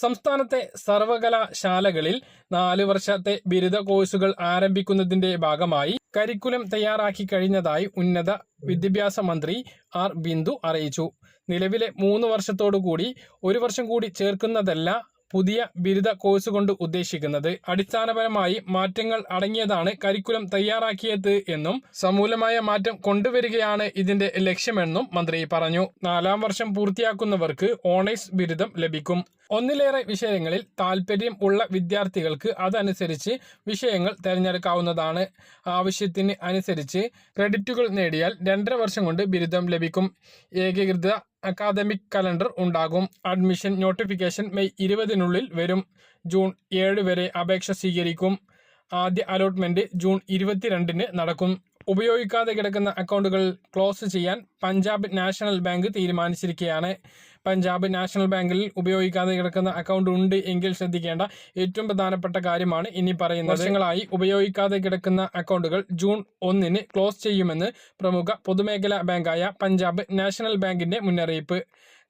സംസ്ഥാനത്തെ സർവകലാശാലകളിൽ നാല് വർഷത്തെ ബിരുദ കോഴ്സുകൾ ആരംഭിക്കുന്നതിന്റെ ഭാഗമായി കരിക്കുലം തയ്യാറാക്കി കഴിഞ്ഞതായി ഉന്നത വിദ്യാഭ്യാസ മന്ത്രി ആർ ബിന്ദു അറിയിച്ചു. നിലവിലെ മൂന്ന് വർഷത്തോടു കൂടി ഒരു വർഷം കൂടി ചേർക്കുന്നതല്ല പുതിയ ബിരുദ കോഴ്സ് കൊണ്ട് ഉദ്ദേശിക്കുന്നത്. അടിസ്ഥാനപരമായി മാറ്റങ്ങൾ അടങ്ങിയതാണ് കരിക്കുലം തയ്യാറാക്കിയത് എന്നും സമൂലമായ മാറ്റം കൊണ്ടുവരികയാണ് ഇതിന്റെ ലക്ഷ്യമെന്നും മന്ത്രി പറഞ്ഞു. നാലാം വർഷം പൂർത്തിയാക്കുന്നവർക്ക് ഓണേഴ്സ് ബിരുദം ലഭിക്കും. ഒന്നിലേറെ വിഷയങ്ങളിൽ താല്പര്യം ഉള്ള വിദ്യാർത്ഥികൾക്ക് അതനുസരിച്ച് വിഷയങ്ങൾ തിരഞ്ഞെടുക്കാവുന്നതാണ്. ആവശ്യത്തിന് അനുസരിച്ച് ക്രെഡിറ്റുകൾ നേടിയാൽ രണ്ടര വർഷം കൊണ്ട് ബിരുദം ലഭിക്കും. ഏകീകൃത അക്കാദമിക് കലണ്ടർ ഉണ്ടാകും. അഡ്മിഷൻ നോട്ടിഫിക്കേഷൻ മെയ് ഇരുപതിനുള്ളിൽ വരും. ജൂൺ ഏഴ് വരെ അപേക്ഷ സ്വീകരിക്കും. ആദ്യ അലോട്ട്മെന്റ് ജൂൺ ഇരുപത്തിരണ്ടിന് നടക്കും. ഉപയോഗിക്കാതെ കിടക്കുന്ന അക്കൗണ്ടുകൾ ക്ലോസ് ചെയ്യാൻ പഞ്ചാബ് നാഷണൽ ബാങ്ക് തീരുമാനിച്ചിരിക്കുകയാണ്. പഞ്ചാബ് നാഷണൽ ബാങ്കിൽ ഉപയോഗിക്കാതെ കിടക്കുന്ന അക്കൗണ്ട് ഉണ്ട് എങ്കിൽ ശ്രദ്ധിക്കേണ്ട ഏറ്റവും പ്രധാനപ്പെട്ട കാര്യമാണ് ഇനി പറയുന്നത്. വർഷങ്ങളായി ഉപയോഗിക്കാതെ കിടക്കുന്ന അക്കൗണ്ടുകൾ ജൂൺ ഒന്നിന് ക്ലോസ് ചെയ്യുമെന്ന് പ്രമുഖ പൊതുമേഖലാ ബാങ്കായ പഞ്ചാബ് നാഷണൽ ബാങ്കിന്റെ മുന്നറിയിപ്പ്.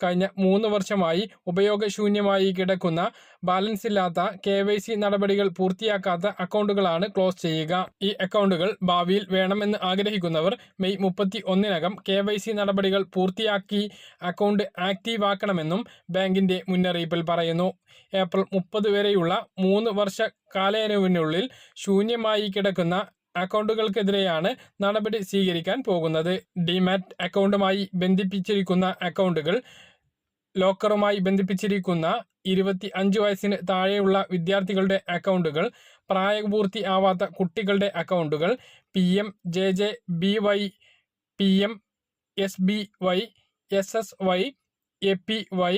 കഴിഞ്ഞ മൂന്ന് വർഷമായി ഉപയോഗശൂന്യമായി കിടക്കുന്ന ബാലൻസ് ഇല്ലാത്ത കെ നടപടികൾ പൂർത്തിയാക്കാത്ത അക്കൗണ്ടുകളാണ് ക്ലോസ് ചെയ്യുക. ഈ അക്കൗണ്ടുകൾ ഭാവിയിൽ വേണമെന്ന് ആഗ്രഹിക്കുന്നവർ മെയ് മുപ്പത്തി ഒന്നിനകം കെ നടപടികൾ പൂർത്തിയാക്കി അക്കൗണ്ട് ആക്റ്റീവ് ആക്കണമെന്നും ബാങ്കിന്റെ മുന്നറിയിപ്പിൽ പറയുന്നു. ഏപ്രിൽ മുപ്പത് വരെയുള്ള മൂന്ന് വർഷ കാലയളവിനുള്ളിൽ ശൂന്യമായി കിടക്കുന്ന അക്കൗണ്ടുകൾക്കെതിരെയാണ് നടപടി സ്വീകരിക്കാൻ പോകുന്നത്. ഡിമാറ്റ് അക്കൗണ്ടുമായി ബന്ധിപ്പിച്ചിരിക്കുന്ന അക്കൗണ്ടുകൾ ലോക്കറുമായി ബന്ധിപ്പിച്ചിരിക്കുന്ന ഇരുപത്തി അഞ്ച് വയസ്സിന് താഴെയുള്ള വിദ്യാർത്ഥികളുടെ അക്കൗണ്ടുകൾ പ്രായപൂർത്തി ആവാത്ത കുട്ടികളുടെ അക്കൗണ്ടുകൾ P M J J B Y P M S B Y S S Y A P Y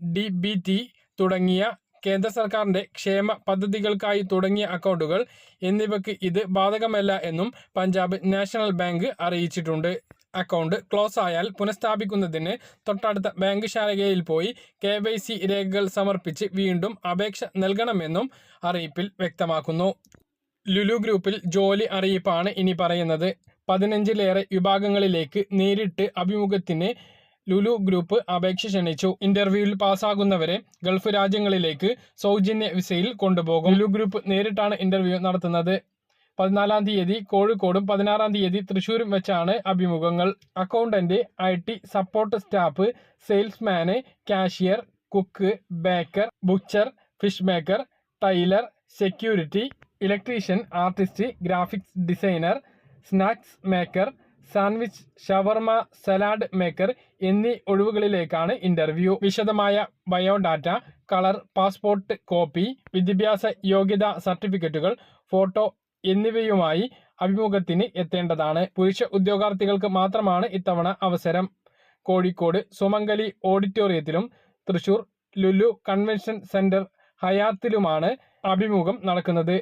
D B T തുടങ്ങിയ കേന്ദ്ര സർക്കാരിന്റെ ക്ഷേമ പദ്ധതികൾക്കായി തുടങ്ങിയ അക്കൗണ്ടുകൾ. എന്നിവയ്ക്ക് ഇത് ബാധകമല്ല എന്നും പഞ്ചാബ് നാഷണൽ ബാങ്ക് അറിയിച്ചിട്ടുണ്ട്. അക്കൗണ്ട് ക്ലോസ് ആയാൽ പുനഃസ്ഥാപിക്കുന്നതിന് തൊട്ടടുത്ത ബാങ്ക് ശാഖയിൽ പോയി കെ വൈ സി രേഖകൾ സമർപ്പിച്ച് വീണ്ടും അപേക്ഷ നൽകണമെന്നും അറിയിപ്പിൽ വ്യക്തമാക്കുന്നു. ലുലു ഗ്രൂപ്പിൽ ജോലി അറിയിപ്പാണ് ഇനി പറയുന്നത്. പതിനഞ്ചിലേറെ വിഭാഗങ്ങളിലേക്ക് നേരിട്ട് അഭിമുഖത്തിന് ലുലു ഗ്രൂപ്പ് അപേക്ഷ ക്ഷണിച്ചു. ഇന്റർവ്യൂവിൽ പാസ്സാകുന്നവരെ ഗൾഫ് രാജ്യങ്ങളിലേക്ക് സൗജന്യ വിസയിൽ കൊണ്ടുപോകും. ലുലു ഗ്രൂപ്പ് നേരിട്ടാണ് ഇന്റർവ്യൂ നടത്തുന്നത്. പതിനാലാം തീയതി കോഴിക്കോടും പതിനാറാം തീയതി തൃശ്ശൂരും വെച്ചാണ് അഭിമുഖങ്ങൾ. Accountant I T support staff സെയിൽസ്മാന് cashier cook baker butcher fish maker tailor security electrician artist graphics designer snacks maker sandwich shawarma salad maker എന്നീ ഒഴിവുകളിലേക്കാണ് ഇന്റർവ്യൂ. വിശദമായ ബയോഡാറ്റ കളർ പാസ്പോർട്ട് കോപ്പി വിദ്യാഭ്യാസ യോഗ്യതാ സർട്ടിഫിക്കറ്റുകൾ ഫോട്ടോ എന്നിവയുമായി അഭിമുഖത്തിന് എത്തേണ്ടതാണ്. പുരുഷ ഉദ്യോഗാർത്ഥികൾക്ക് മാത്രമാണ് ഇത്തവണ അവസരം. കോഴിക്കോട് സുമംഗലി ഓഡിറ്റോറിയത്തിലും തൃശൂർ ലുലു കൺവെൻഷൻ സെന്റർ ഹയാത്തിലുമാണ് അഭിമുഖം നടക്കുന്നത്.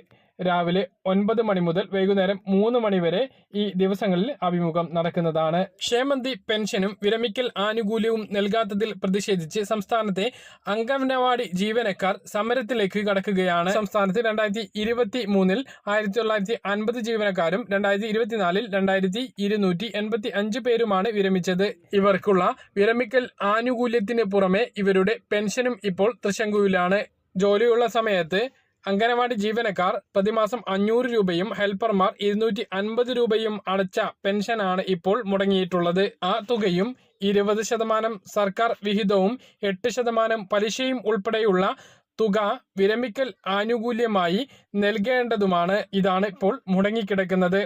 രാവിലെ ഒൻപത് മണി മുതൽ വൈകുന്നേരം മൂന്ന് മണി വരെ ഈ ദിവസങ്ങളിൽ അഭിമുഖം നടക്കുന്നതാണ്. ക്ഷേമന്തി പെൻഷനും വിരമിക്കൽ ആനുകൂല്യവും നൽകാത്തതിൽ പ്രതിഷേധിച്ച് സംസ്ഥാനത്തെ അംഗനവാടി ജീവനക്കാർ സമരത്തിലേക്ക് കടക്കുകയാണ്. സംസ്ഥാനത്ത് രണ്ടായിരത്തി ഇരുപത്തി മൂന്നിൽ ആയിരത്തി തൊള്ളായിരത്തി അൻപത് ജീവനക്കാരും രണ്ടായിരത്തി ഇരുപത്തിനാലിൽ രണ്ടായിരത്തി ഇരുന്നൂറ്റി എൺപത്തി അഞ്ച് പേരുമാണ് വിരമിച്ചത്. ഇവർക്കുള്ള വിരമിക്കൽ ആനുകൂല്യത്തിന് പുറമെ ഇവരുടെ പെൻഷനും ഇപ്പോൾ തൃശങ്കുവിലാണ് ജോലിയുള്ള സമയത്ത് അംഗനവാടി ജീവനക്കാർ പ്രതിമാസം അഞ്ഞൂറ് രൂപയും ഹെൽപ്പർമാർ ഇരുന്നൂറ്റി അൻപത് രൂപയും അടച്ച പെൻഷനാണ് ഇപ്പോൾ മുടങ്ങിയിട്ടുള്ളത്. ആ തുകയും ഇരുപത് ശതമാനം സർക്കാർ വിഹിതവും എട്ട് ശതമാനം പലിശയും ഉൾപ്പെടെയുള്ള തുക വിരമിക്കൽ ആനുകൂല്യമായി നൽകേണ്ടതുമാണ്. ഇതാണ് ഇപ്പോൾ മുടങ്ങിക്കിടക്കുന്നത്.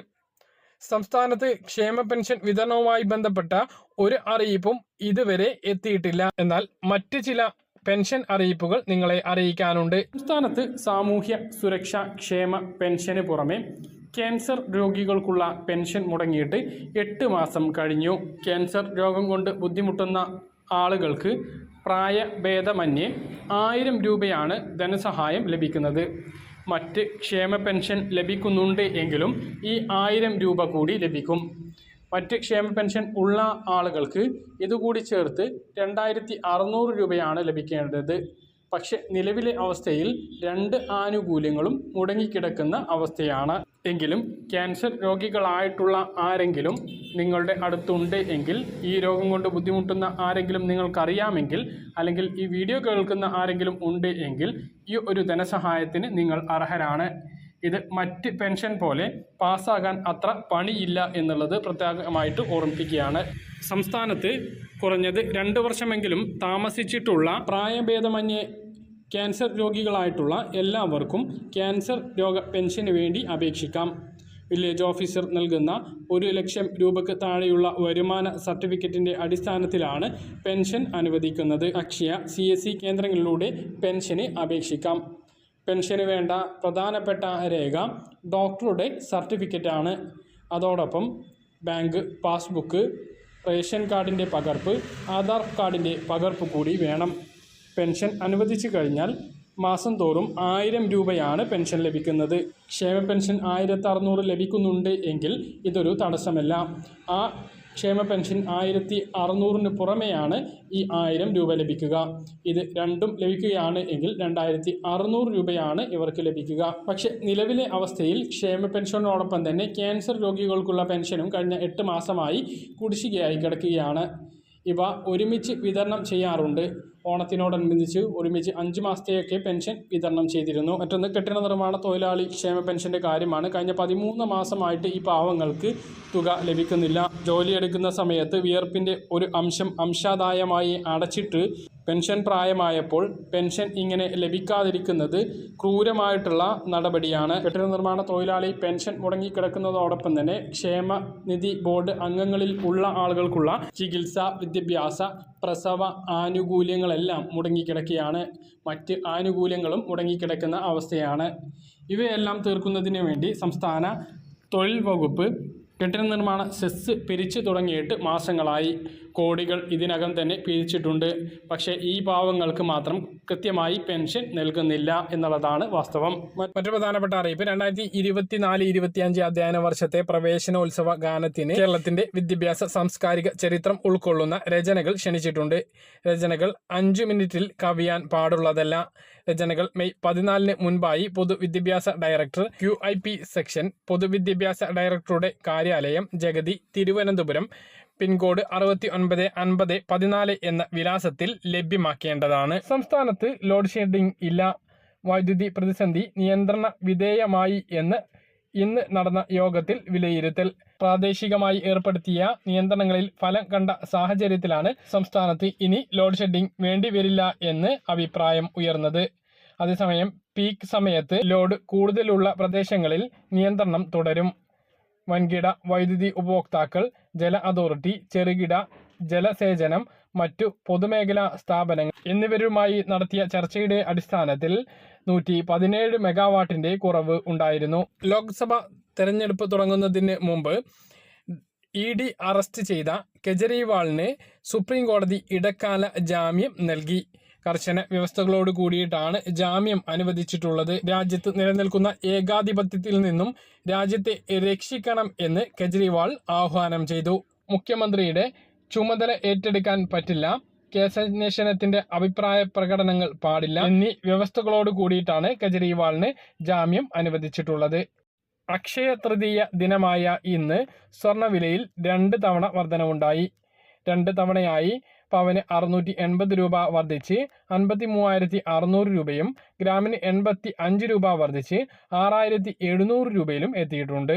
സംസ്ഥാനത്ത് ക്ഷേമ പെൻഷൻ വിതരണവുമായി ബന്ധപ്പെട്ട ഒരു അറിയിപ്പും ഇതുവരെ എത്തിയിട്ടില്ല. എന്നാൽ മറ്റ് ചില പെൻഷൻ അറിയിപ്പുകൾ നിങ്ങളെ അറിയിക്കാനുണ്ട്. സംസ്ഥാനത്ത് സാമൂഹ്യ സുരക്ഷാ ക്ഷേമ പെൻഷന് പുറമെ ക്യാൻസർ രോഗികൾക്കുള്ള പെൻഷൻ മുടങ്ങിയിട്ട് എട്ട് മാസം കഴിഞ്ഞു. ക്യാൻസർ രോഗം കൊണ്ട് ബുദ്ധിമുട്ടുന്ന ആളുകൾക്ക് പ്രായഭേദമന്യേ ആയിരം രൂപയാണ് ധനസഹായം ലഭിക്കുന്നത്. മറ്റ് ക്ഷേമ പെൻഷൻ ലഭിക്കുന്നുണ്ട് എങ്കിലും ഈ ആയിരം രൂപ കൂടി ലഭിക്കും. മറ്റ് ക്ഷേമ പെൻഷൻ ഉള്ള ആളുകൾക്ക് ഇതുകൂടി ചേർത്ത് രണ്ടായിരത്തി അറുന്നൂറ് രൂപയാണ് ലഭിക്കേണ്ടത്. പക്ഷെ നിലവിലെ അവസ്ഥയിൽ രണ്ട് ആനുകൂല്യങ്ങളും മുടങ്ങിക്കിടക്കുന്ന അവസ്ഥയാണ്. എങ്കിലും ക്യാൻസർ രോഗികളായിട്ടുള്ള ആരെങ്കിലും നിങ്ങളുടെ അടുത്തുണ്ട് എങ്കിൽ ഈ രോഗം കൊണ്ട് ബുദ്ധിമുട്ടുന്ന ആരെങ്കിലും നിങ്ങൾക്കറിയാമെങ്കിൽ അല്ലെങ്കിൽ ഈ വീഡിയോ കേൾക്കുന്ന ആരെങ്കിലും ഉണ്ട് എങ്കിൽ ഈ ഒരു ധനസഹായത്തിന് നിങ്ങൾ അർഹരാണ്. ഇത് മറ്റ് പെൻഷൻ പോലെ പാസ്സാകാൻ അത്ര പണിയില്ല എന്നുള്ളത് പ്രത്യേകമായിട്ട് ഓർമ്മിപ്പിക്കുകയാണ്. സംസ്ഥാനത്ത് കുറഞ്ഞത് രണ്ട് വർഷമെങ്കിലും താമസിച്ചിട്ടുള്ള പ്രായഭേദമന്യേ ക്യാൻസർ രോഗികളായിട്ടുള്ള എല്ലാവർക്കും ക്യാൻസർ രോഗ പെൻഷന് വേണ്ടി അപേക്ഷിക്കാം. വില്ലേജ് ഓഫീസർ നൽകുന്ന ഒരു ലക്ഷം രൂപയ്ക്ക് താഴെയുള്ള വരുമാന സർട്ടിഫിക്കറ്റിന്റെ അടിസ്ഥാനത്തിലാണ് പെൻഷൻ അനുവദിക്കുന്നത്. അക്ഷയ സി കേന്ദ്രങ്ങളിലൂടെ പെൻഷന് അപേക്ഷിക്കാം. പെൻഷന് വേണ്ട പ്രധാനപ്പെട്ട രേഖ ഡോക്ടറുടെ സർട്ടിഫിക്കറ്റാണ്. അതോടൊപ്പം ബാങ്ക് പാസ്ബുക്ക് റേഷൻ കാർഡിന്റെ പകർപ്പ് ആധാർ കാർഡിന്റെ പകർപ്പ് കൂടി വേണം. പെൻഷൻ അനുവദിച്ചു കഴിഞ്ഞാൽ മാസം തോറും ആയിരം രൂപയാണ് പെൻഷൻ ലഭിക്കുന്നത്. ക്ഷേമ പെൻഷൻ ആയിരത്തി അറുന്നൂറ് ലഭിക്കുന്നുണ്ട് എങ്കിൽ ഇതൊരു തടസ്സമല്ല. ആ ക്ഷേമ പെൻഷൻ ആയിരത്തി അറുന്നൂറിന് പുറമെയാണ് ഈ ആയിരം രൂപ ലഭിക്കുക. ഇത് രണ്ടും ലഭിക്കുകയാണ് എങ്കിൽ രണ്ടായിരത്തി അറുന്നൂറ് രൂപയാണ് ഇവർക്ക് ലഭിക്കുക. പക്ഷെ നിലവിലെ അവസ്ഥയിൽ ക്ഷേമ പെൻഷനോടൊപ്പം തന്നെ ക്യാൻസർ രോഗികൾക്കുള്ള പെൻഷനും കഴിഞ്ഞ എട്ട് മാസമായി കുടിശ്ശികയായി കിടക്കുകയാണ്. ഇവ ഒരുമിച്ച് വിതരണം ചെയ്യാറുണ്ട്. ഓണത്തിനോടനുബന്ധിച്ച് ഒരുമിച്ച് അഞ്ച് മാസത്തെയൊക്കെ പെൻഷൻ വിതരണം ചെയ്തിരുന്നു. മറ്റൊന്ന് കെട്ടിട നിർമ്മാണ തൊഴിലാളി ക്ഷേമ പെൻഷന്റെ കാര്യമാണ്. കഴിഞ്ഞ പതിമൂന്ന് മാസമായിട്ട് ഈ പാവങ്ങൾക്ക് തുക ലഭിക്കുന്നില്ല. ജോലിയെടുക്കുന്ന സമയത്ത് വിയർപ്പിന്റെ ഒരു അംശം അംശാദായമായി അടച്ചിട്ട് പെൻഷൻ പ്രായമായപ്പോൾ പെൻഷൻ ഇങ്ങനെ ലഭിക്കാതിരിക്കുന്നത് ക്രൂരമായിട്ടുള്ള നടപടിയാണ്. കെട്ടിട നിർമ്മാണ തൊഴിലാളി പെൻഷൻ മുടങ്ങിക്കിടക്കുന്നതോടൊപ്പം തന്നെ ക്ഷേമ നിധി ബോർഡ് അംഗങ്ങളിൽ ഉള്ള ആളുകൾക്കുള്ള ചികിത്സ വിദ്യാഭ്യാസ പ്രസവ ആനുകൂല്യങ്ങളെല്ലാം മുടങ്ങിക്കിടക്കുകയാണ്. മറ്റ് ആനുകൂല്യങ്ങളും മുടങ്ങിക്കിടക്കുന്ന അവസ്ഥയാണ്. ഇവയെല്ലാം തീർക്കുന്നതിന് വേണ്ടി സംസ്ഥാന തൊഴിൽ വകുപ്പ് കെട്ടിട നിർമ്മാണ സെസ് പിരിച്ചു തുടങ്ങിയിട്ട് മാസങ്ങളായി. കോടികൾ ഇതിനകം തന്നെ പിരിച്ചിട്ടുണ്ട്. പക്ഷേ ഈ പാവങ്ങൾക്ക് മാത്രം കൃത്യമായി പെൻഷൻ നൽകുന്നില്ല എന്നുള്ളതാണ് വാസ്തവം. മറ്റു പ്രധാനപ്പെട്ട അറിയിപ്പ് രണ്ടായിരത്തി ഇരുപത്തിനാല് ഇരുപത്തിയഞ്ച് അധ്യയന വർഷത്തെ പ്രവേശനോത്സവ ഗാനത്തിന് കേരളത്തിന്റെ വിദ്യാഭ്യാസ സാംസ്കാരിക ചരിത്രം ഉൾക്കൊള്ളുന്ന രചനകൾ ക്ഷണിച്ചിട്ടുണ്ട്. രചനകൾ അഞ്ചു മിനിറ്റിൽ കവിയാൻ പാടുള്ളതല്ല. രചനകൾ. മെയ് പതിനാലിന് മുൻപായി പൊതുവിദ്യാഭ്യാസ director Q I P section പൊതുവിദ്യാഭ്യാസ ഡയറക്ടറുടെ കാര്യാലയം ജഗതി തിരുവനന്തപുരം പിൻകോഡ് അറുപത്തി ഒൻപത് അൻപത് പതിനാല് എന്ന വിലാസത്തിൽ ലഭ്യമാക്കേണ്ടതാണ്. സംസ്ഥാനത്ത് ലോഡ് ഷെഡിംഗ് ഇല്ല വൈദ്യുതി പ്രതിസന്ധി നിയന്ത്രണ വിധേയമായി എന്ന് ഇന്ന് നടന്ന യോഗത്തിൽ വിലയിരുത്തൽ പ്രാദേശികമായി ഏർപ്പെടുത്തിയ നിയന്ത്രണങ്ങളിൽ ഫലം കണ്ട സാഹചര്യത്തിലാണ് സംസ്ഥാനത്ത് ഇനി ലോഡ് ഷെഡിംഗ് വേണ്ടിവരില്ല എന്ന് അഭിപ്രായം ഉയർന്നത്. അതേസമയം പീക്ക് സമയത്ത് ലോഡ് കൂടുതലുള്ള പ്രദേശങ്ങളിൽ നിയന്ത്രണം തുടരും. വൻകിട വൈദ്യുതി ഉപഭോക്താക്കൾ ജല അതോറിറ്റി ചെറുകിട ജലസേചനം മറ്റു പൊതുമേഖലാ സ്ഥാപനങ്ങൾ എന്നിവരുമായി നടത്തിയ ചർച്ചയുടെ അടിസ്ഥാനത്തിൽ നൂറ്റി പതിനേഴ് മെഗാവാട്ടിന്റെ കുറവ് ഉണ്ടായിരുന്നു. ലോക്സഭ തെരഞ്ഞെടുപ്പ് തുടങ്ങുന്നതിന് മുമ്പ് ഇ ഡി അറസ്റ്റ് ചെയ്ത കെജ്രിവാളിന് സുപ്രീം കോടതി ഇടക്കാല ജാമ്യം നൽകി. കർശന വ്യവസ്ഥകളോട് കൂടിയിട്ടാണ് ജാമ്യം അനുവദിച്ചിട്ടുള്ളത്. രാജ്യത്ത് നിലനിൽക്കുന്ന ഏകാധിപത്യത്തിൽ നിന്നും രാജ്യത്തെ രക്ഷിക്കണം എന്ന് കെജ്രിവാൾ ആഹ്വാനം ചെയ്തു. മുഖ്യമന്ത്രിയുടെ ചുമതല ഏറ്റെടുക്കാൻ പറ്റില്ല. കേസന്വേഷണത്തിന്റെ അഭിപ്രായ പ്രകടനങ്ങൾ പാടില്ല. എന്നീ വ്യവസ്ഥകളോട് കൂടിയിട്ടാണ് കെജ്രിവാളിന് ജാമ്യം അനുവദിച്ചിട്ടുള്ളത്. അക്ഷയ തൃതീയ ദിനമായ ഇന്ന് സ്വർണവിലയിൽ രണ്ട് തവണ വർധനവുണ്ടായി. രണ്ട് തവണയായി പവന് അറുന്നൂറ്റി എൺപത് രൂപ വർദ്ധിച്ച് അൻപത്തി മൂവായിരത്തി അറുന്നൂറ് രൂപയും ഗ്രാമിന് എൺപത്തി അഞ്ച് രൂപ വർദ്ധിച്ച് ആറായിരത്തി എഴുന്നൂറ് രൂപയിലും എത്തിയിട്ടുണ്ട്.